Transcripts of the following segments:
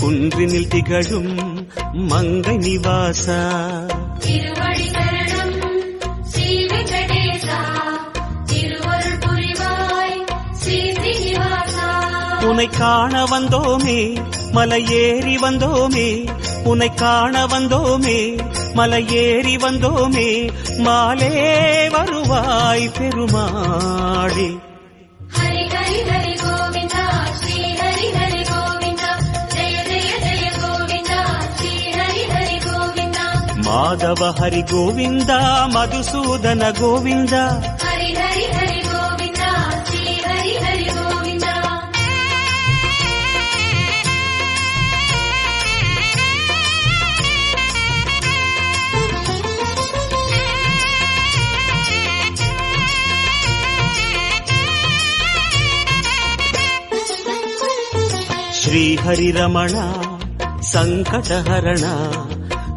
குன்றினில் திகழும் மங்கை நிவாசா. திருவடி சரணம் ஸ்ரீ வெங்கடேசா. திருவருள் புரிவாய் ஸ்ரீ ஸ்ரீனிவாசா. உனை காண வந்தோமே மலை ஏறி வந்தோமே உனை காண வந்தோமே மலை ஏறி வந்தோமே மாலே வருவாய் பெருமாளே. கோவிந்தா மாதவ ஹரி கோவிந்தா மதுசூதன கோவிந்தா ஹரி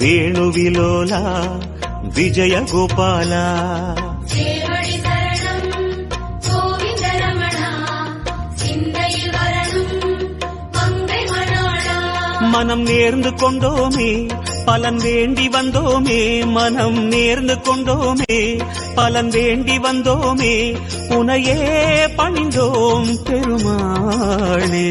வேணுவிலோலா விஜயகோபாலா. மனம் நேர்ந்து கொண்டோமே பலன் வேண்டி வந்தோமே மனம் நேர்ந்து கொண்டோமே பலன் வேண்டி வந்தோமே உனையே பணிந்தோம் பெருமாளே.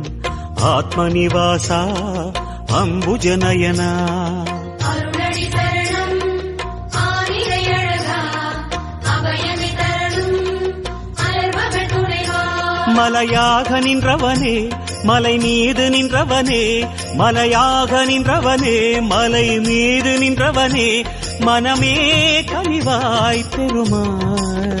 அலர்மகள் துணைவா. மலையாக நின்றவனே மலை மீது நின்றவனே மலையாக நின்றவனே மலை மீது நின்றவனே மனமே கனிவாய் பெருமாளே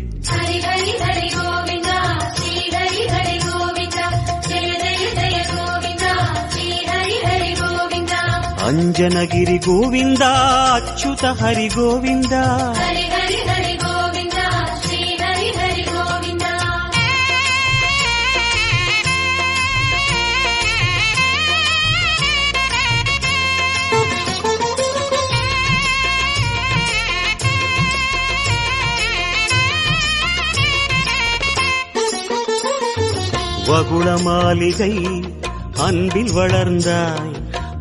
கோவிந்தா ஸ்ரீ ஹரி ஹரி கோவிந்தா. வகுள மாளிகை அன்பில் வளர்ந்தாய்.